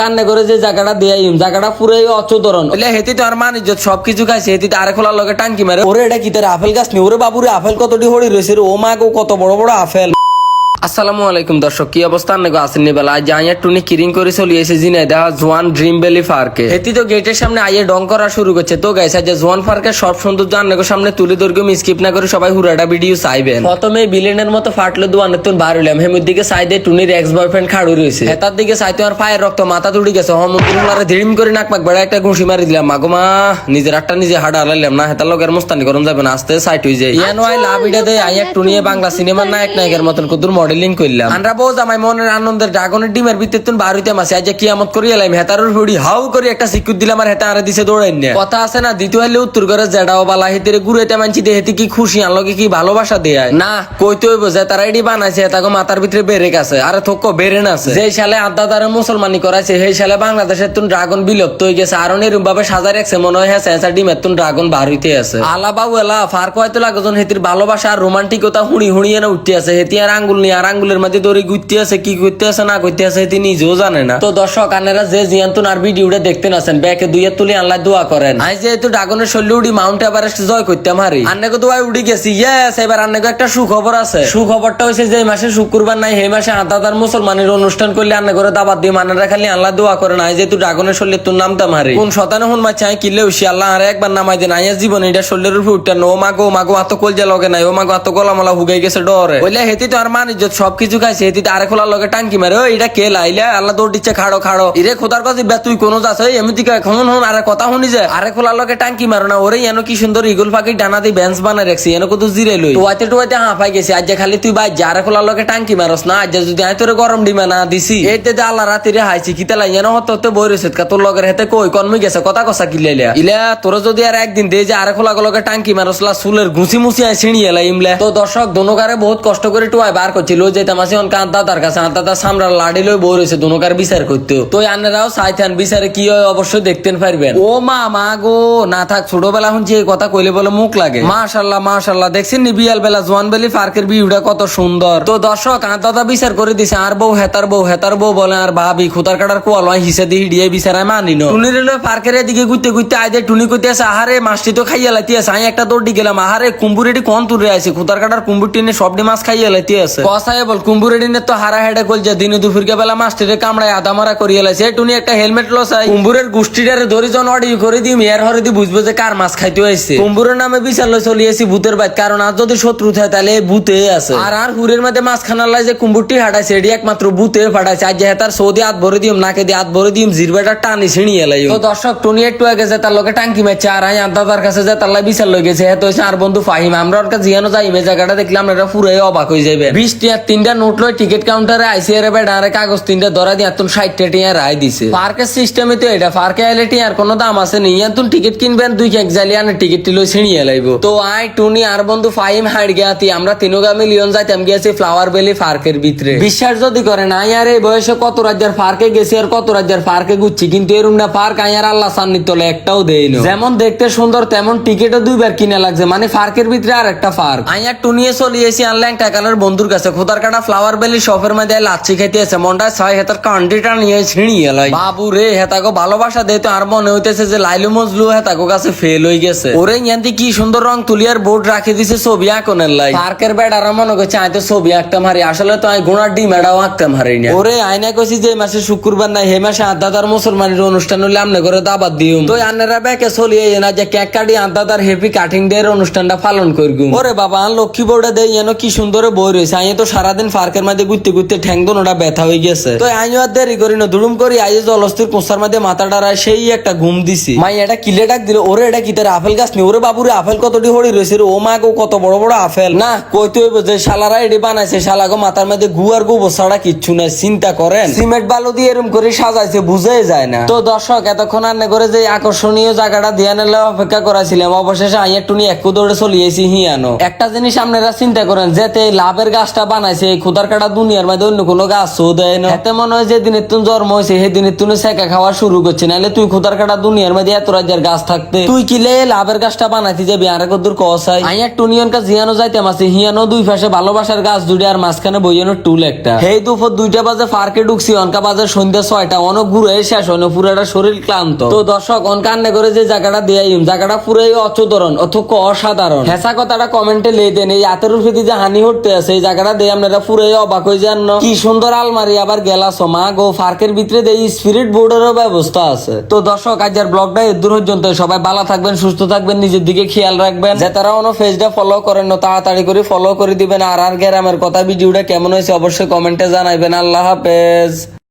কান্নে করে যে জায়গাটা দিয়ে জায়গাটা পুরাই অচোদরণ বলে হেতি তো আর মান সব কিছু খাইছে হেতি তো আরে খোলার লগে টাঙ্কি মারে। ওরে এটা কি তার আপেল গাছ নি ওরে বাবুরে আপেল কতটি হড়ি রয়েছে ও মা গো কত বড় বড় আপেল। আসসালামু আলাইকুম দর্শক, কি অবস্থা? নাকি আসেন বেলা আজ আইয়া টুনি কিরিং করে চলিয়েছে জিনে দেখা জোয়ান ড্রিম ভ্যালি পার্কে। হেতি তো গেটের সামনে আইয়ে ডং করা শুরু করছে। তো গাইছে যে জোয়ান পার্কের সব সৌন্দর্য আন্নাকে সামনে তুলে ধরকে স্কিপ না করে সবাই হুরাটা ভিডিও চাইবেন। প্রথমে বিলেনের মতো ফাটলো দোয়ানের তুন বার হইলাম। হেমুর দিকে সাইডে টুনির এক্স বয়ফ্রেন্ড খাড়ু রয়েছে। হেতার দিকে সাইতে আর পায়ের রক্ত, মাথা তুড়ি গেছে। হম হমুদ্রে ধিড়িম করে নাক পাক বেড়া একটা ঘুষি মারি দিলাম। মাগো মা, নিজের একটা নিজে হাড় হারাইলাম না, হেতার লোকের মুস্তানি করুন যাবে না। আস্তে সাইট হয়ে যায় ইয়ানো আই লাভ ইডা দে আই এক টুনিয়ে বাংলা সিনেমার নায়ক নায়কের মতন। কুদুর মডেলিং করলাম আমরা বউ জামাই মনের আনন্দের ড্রাগনের ডিমের ভিতরে তুন বার হইতে মাসে আজ কিয়ামত করি এলাম হেতারুর হুড়ি হাউ করে একটা দিলাম আর হেতা আরে দিছে দৌড়াই না। কথা আছে না দ্বিতীয় হলে উত্তর করে জেডাও বালা হেতেরে মানছি দে হেতে কি খুশি আনলকে কি ভালোবাসা দেয়? না কইতে হইব যে তারা বানাইছে তাকে মাথার ভিতরে বেড়ে গেছে আরে থক্ক বেড়ে আছে। যে সালে তারা মুসলমানি করাইছে সেই সালে বাংলাদেশের তুন ড্রাগন বিলুপ্ত হয়ে গেছে আর এরকম ভাবে রাখছে মনে হয় হ্যাঁ স্যাঁচা ডিমের তুন ড্রাগন বার হইতে আছে। আলা বাবু এলা ফার্ক হয়তো লাগজন হেতির ভালোবাসা আর রোমান্টিকতা হুড়ি হুড়ি এনে উঠতে আছে হেতি আর আঙ্গুল নিয়ে আর আঙ্গুলের মধ্যে দড়ি গুইতে আছে, কি করতে আছে, না করতে আছে তিনি নিজেও জানে না। তো দর্শক, আনেরা যে জিয়ান্তুন আর ভিডিওটা দেখতে আছেন ব্যাকে দুইয়ে তুলি আল্লাহ দোয়া করেন। আজ যেহেতু ড্রাগনের শৈলী উড়ি মাউন্ট এভারেস্ট জয় করতাম হারি আন্নাকে দোয়া উড়ি গেছি ইয়েস এবার আন্নাকে একটা সুখবর আছে। সুখবরটা হয়েছে যে মাসে শুক্রবার নাই এই মাসে আদাদার মুসলমানের অনুষ্ঠান করলে আন্না করে দাবাত দিয়ে মানারা খালি আল্লাহ দোয়া করেন আজ যেহেতু ড্রাগনের শৈলী তোর নামতাম হারি কোন শতানে হুন মাছ চাই কিলে উসি আল্লাহ আর একবার নামাই দেন আইয়া জীবন এটা শরীরের উপর উঠতেন, ও মাগো মাগো আত কলজা লগে নাই, ও মাগো আত গলা মলা হুগাই গেছে ডরে। বললে হেতি তো আর মান ইজ্জত সবকিছু খাইছে হেতি তো আরে খোলার লগে টাঙ্কি মারে ও এটা কে লাইলে আল্লাহ দৌড় দিচ্ছে, খাড়ো খাড়ো। ইরে, খোদার কাছে, বে, তুই কোনো যাস? এমনি এখন হন আরে কথা শুনি যে। আরে খোলার লগে টাঙ্কি মারো না, ওরে, এনো কি সুন্দর ইগুল পাখি ডানা দিয়ে বেঞ্চ বানাই রাখছি, এনো কত জিরে লই। টুয়াইতে টুয়াইতে হাঁপাই গেছি আজ খালি তুই ভাই যারে খোলার লগে টাঙ্কি মারস না আজ যদি আয় তোরে গরম ডিমা না দিছি। এইতে যে আল্লাহ রাতিরে হাইছি কিতা লাই এনো হতে হতে বই রয়েছে তোর লগের হেতে কই কনমি গেছে, কথা কথা কি কিলাইলা ইলা, তোর যদি আর একদিন দে যে আরে খোলা লগে টাঙ্কি মারসলা চুলের ঘুষি মুছি আই ছিড়ি এলা ইমলে। তো দর্শক দোনোকারে বহুত কষ্ট করে টুয়াই বার করছিল ওই যেতাম আসি অনকা দাদার কাছে? আর দাদা সামরা লাড়ি লই বই রয়েছে দোনোকার বিচার করতে। তো আন্নারাও চাইতেন বিচারে কি হয় অবশ্যই দেখতেন পারবেন। ও মা মা গো না থাক ছোটবেলা শুনছি এই কথা কইলে বলে মুখ লাগে। মাশাল্লাহ মাশাল্লাহ দেখছেন নি বিয়াল বেলা জোয়ান বেলি পার্কের ভিউটা কত সুন্দর। তো দর্শক দাদা বিচার করে দিছে আর বউ হেতার বউ হেতার বউ বলে আর ভাবি খুতার কাটার কোয়াল হয় হিসে দিয়ে হিডিয়ে বিচারায় মানি নো টুনি রেলওয়ে পার্কের এদিকে ঘুরতে ঘুরতে আইদে টুনি কইতে আছে আহারে মাছটি তো খাইয়া লাইতে আছে আমি একটা দৌড়ি গেলাম আহারে কুম্বুরেডি কোন তুরে আছে খুতার কাটার কুম্বুর টিনে সবডি মাছ খাইয়া লাইতে আছে। কসায় বল কুম্বুরেডি নে তো হারা হেডে কল যে দিনে দুপুরকে বেলা মাছটিরে কামড়ায় আদা মারা করিয়া লাইছে। টুনি একটা হেলমেট লসাই। কুম্বুরের গোষ্ঠীটারে ধরি জন অডি করে দিম, এর হরে দি বুঝব যে কার মাছ খাইতে হয়েছে। কুম্বুরের নামে বিচার লই চলিয়েছি ভূতের বাইত, কারণ আর যদি শত্রু থাকে তাহলে ভূতে আছে। আর আর হুরের মধ্যে মাছ খানার লাই যে কুম্বুরটি হাঁটাইছে, এটি একমাত্র ভূতে ফাটাইছে। আজ যে তার সৌদি হাত ভরে দিম, নাকে দিয়ে হাত ভরে দিম, জিরবাটা টানি ছিঁড়ি এলাই তো দর্শক, টুনি একটু আগে যে তার লোকে টাঙ্কি মারছে, আর আই দাদার কাছে যে তার লাই বিচার লই গেছে হ্যাঁ তো আর বন্ধু ফাহিম। আমরা ওর কাছে জিয়ানো যাই জায়গাটা দেখলাম, এটা পুরাই অবাক হয়ে যাবে বিশ টিয়ার তিনটা নোট লই টিকিট কাউন্টারে আইসি এর আরে কাগজ তিনটা ধরা দিয়ে তুন ষাট টিয়া রায় দিছে। পার্কের সিস্টেমে তো এটা, পার্কে আইলে টিয়ার কোনো দাম আছে নি তুন টিকিট কিনবেন, দুই এক জালি আনে টিকিট লই ছিঁড়িয়ে লাইব। তো আই টুনি, আর বন্ধু ফাহিম হাইড গিয়াতি, আমরা তিনোগা মিলিয়ন যাইতাম, গিয়েছি ফ্লাওয়ার ভ্যালি পার্কের ভিতরে। বিশ্বাস যদি করেন আই আর এই বয়সে কত রাজ্যের পার্কে গেছি আর কত রাজ্যের পার্কে ঘুরছি, কিন্তু এরম না পার্ক আই আর আল্লাহ সান্নিত তলে একটাও দেয়নি যেমন দেখতে সুন্দর, তেমন টিকিটও দুইবার কিনে লাগছে মানে পার্কের ভিতরে আর একটা পার্ক। আই আর টুনিয়ে চলিয়েছি আনলাম টাকালের বন্ধুর কাছে খোদার কাটা ফ্লাওয়ার ভ্যালি শপের মধ্যে লাচ্ছি খাইতে আছে। মনটা ছয় হেতার কান্ডিটা নিয়ে ছিঁড়িয়ে লাই বাবু রে হেতাগো ভালোবাসা দে তো আর মনে হইতেছে যে লাইলু মজলু হেতাগো কাছে ফেল হয়ে গেছে। ওরে ইয়ান্তি কি সুন্দর রং তুলিয়ার বোর্ড রাখে দিছে ছবি আঁকনের লাই। পার্কের বেড আর মনে করছে আই তো ছবি আঁকতাম হারি আসলে তো আমি গুণার ডিম এটাও আঁকতাম হারি না। ওরে আয়না কইছি যে মাসে শুক্রবার নাই হে মাসে আদাদার মুসলমানের অনুষ্ঠান হলে আমনে করে দাবাত দিউম। তো আন্নারা ব্যাকে চলিয়ে না যে কেক কাটি আদাদার হেপি কাটিং ডে এর অনুষ্ঠানটা পালন করগুম। ওরে বাবা আন লক্ষ্মী বোর্ডে দেই যেন কি সুন্দর বই রয়েছে আই তো সারাদিন পার্কের মধ্যে ঘুরতে ঘুরতে ঠ্যাং দোনোটা ব্যথা হয়ে গেছে। তো আইও আর দেরি করি না দুড়ুম করি আই জলস্থির কোসার মধ্যে মাথা ডারায় সেই একটা ঘুম দিছি। মাই এটা কিলে ডাক দিল ওরে এটা কি তার আপেল গাছ নি ওরে বাবুরে আপেল কতটি হড়ি রয়েছে ও মা গো কত বড় বড় আপেল। না কইতে হইব যে শালারা এটি বানাইছে শালাগো মাথার মধ্যে গু আর গু বসাড়া কিচ্ছু নাই চিন্তা করেন। সিমেন্ট বালু দিয়ে এরম করে সাজাইছে বুঝাই যায় না। তো দর্শক এতক্ষণ আনে করে যে আকর্ষণীয় জায়গাটা দিয়ে নিলে অপেক্ষা করাছিলাম অবশেষে আই একটু নিয়ে একটু দৌড়ে চলিয়েছি হিয়ানো। একটা জিনিস আপনারা চিন্তা করেন যেতে লাভের গাছটা বানাই বানাইছে, এই খুদার কাটা দুনিয়ার মধ্যে অন্য কোনো গাছ দেয় না। এতে মনে হয় যে দিনের তুন জন্ম হয়েছে সেই দিনের তুনে সেকা খাওয়া শুরু করছে, নাহলে তুই খুদার কাটা দুনিয়ার মধ্যে এত রাজ্যের গাছ থাকতে। তুই কিলে লাভের গাছটা বানাইতি যাবি? আর কদ্দুর কসাই আই। এক টুনিয়ন কাজ হিয়ানো যাইতাম আছে হিয়ানো দুই পাশে ভালোবাসার গাছ দুটি আর মাঝখানে বইয়ানো টুল একটা। সেই দুপুর দুইটা বাজে পার্কে ঢুকছি, অনকা বাজে সন্ধ্যা ছয়টা, অনেক ঘুরে শেষ হয় পুরাটা শরীর ক্লান্ত। তো দর্শক, অনকা আন্নে করে যে জায়গাটা দিয়ে জায়গাটা পুরাই অচোদরণ, অথক অসাধারণ। হেসা কথাটা কমেন্টে লে দেন, এই আতের প্রতি যে হানি হতে আছে, এই জায়গাটা দিয়ে আপনারা পুরাই অবাক হয়ে যান কি সুন্দর আলমারি, আবার গেলাস মা গো, পার্কের ভিতরে এই স্পিরিট বোর্ডেরও ব্যবস্থা আছে। তো দর্শক আজকের ব্লগটা এর দূর পর্যন্ত, সবাই ভালো থাকবেন, সুস্থ থাকবেন, নিজের দিকে খেয়াল রাখবেন। যে তারা অন্য পেজটা ফলো করেন না তাড়াতাড়ি করে ফলো করে দিবেন। আর আর গ্রামের কথা ভিডিওটা কেমন হয়েছে, অবশ্যই কমেন্টে জানাইবেন। আল্লাহ হাফেজ।